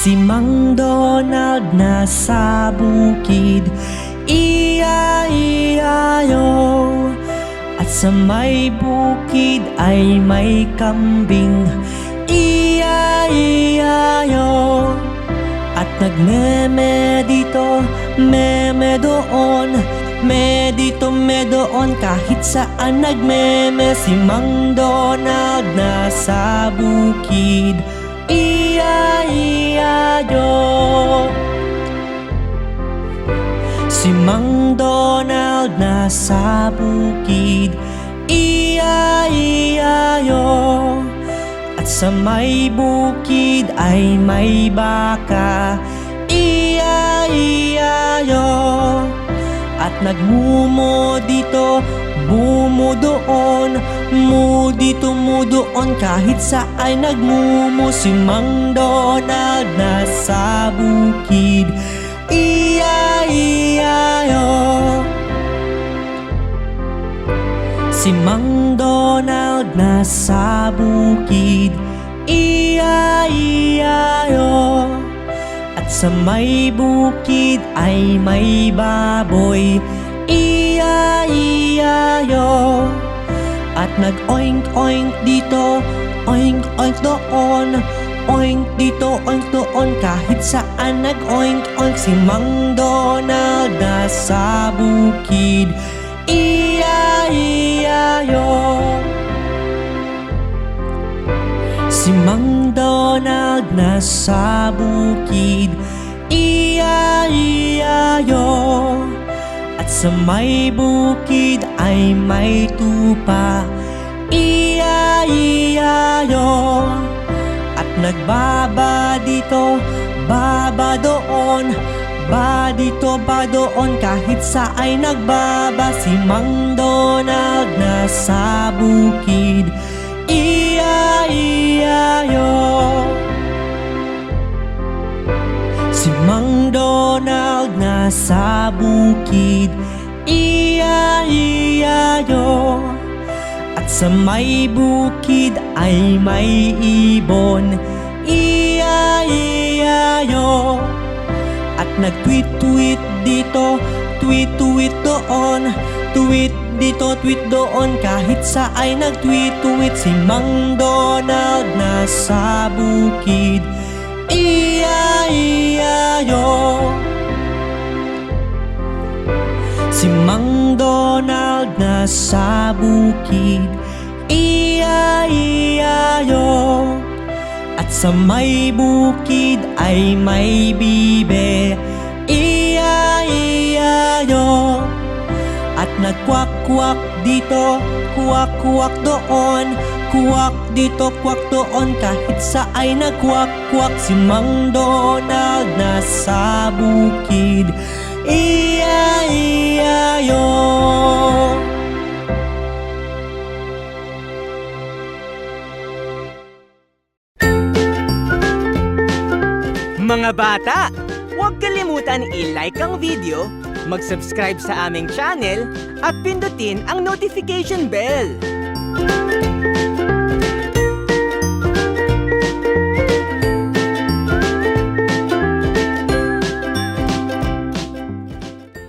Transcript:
Si Mang Donald nasa bukid Iya-iyayo. At sa may bukid ay may kambing Iya-iyayo. At nagmeme dito, meme doon Me dito, me doon Kahit saan nagmeme Si Mang Donald nasa bukid Iya-iyayo Si Mang Donald nasa bukid. Iya-iyayo At sa may bukid ay may baka. Iya-iyayo At nagmumo dito, mumo doon Mu dito, mu doon Kahit sa ay nagmumo Si Mang Donald nasa bukid Iya-iyayo Si Mang Donald nasa bukid. Iya-iyayo At sa may bukid ay may baboy Iya-iyayo At nag-oink-oink dito Oink-oink doon Oink dito, oink doon. Kahit saan nag-oink-oink Si Mang Donald nasa bukid Iya-iyayo Si Mang Donald nasa bukid Iya-iyayo sa may bukid ay may tupa Iya-iyayo At nagbaba dito, baba doon Ba dito, ba doon. Kahit sa ay nagbaba Si Mang Donald nasa bukid Si Mang Donald nasa bukid Iya-iyayo At sa may bukid ay may ibon Iya-iyayo At nag-tweet-tweet dito Tweet-tweet doon Tweet dito, tweet doon. Kahit sa ay nag-tweet-tweet Si Mang Donald nasa bukid Iya-iyayo Si Mang Donald nasa bukid. Iya-iyayo At sa may bukid ay may bibe. Iya-iyayo At nagkwak-kwak dito, kwak-kwak doon Kwak dito, kwak doon Kahit sa ay nagkwak-kwak Si Mang Donald nasa bukid Iya-iyayo Mga bata, huwag kalimutan i-like ang video, mag-subscribe sa aming channel, at pindutin ang notification bell.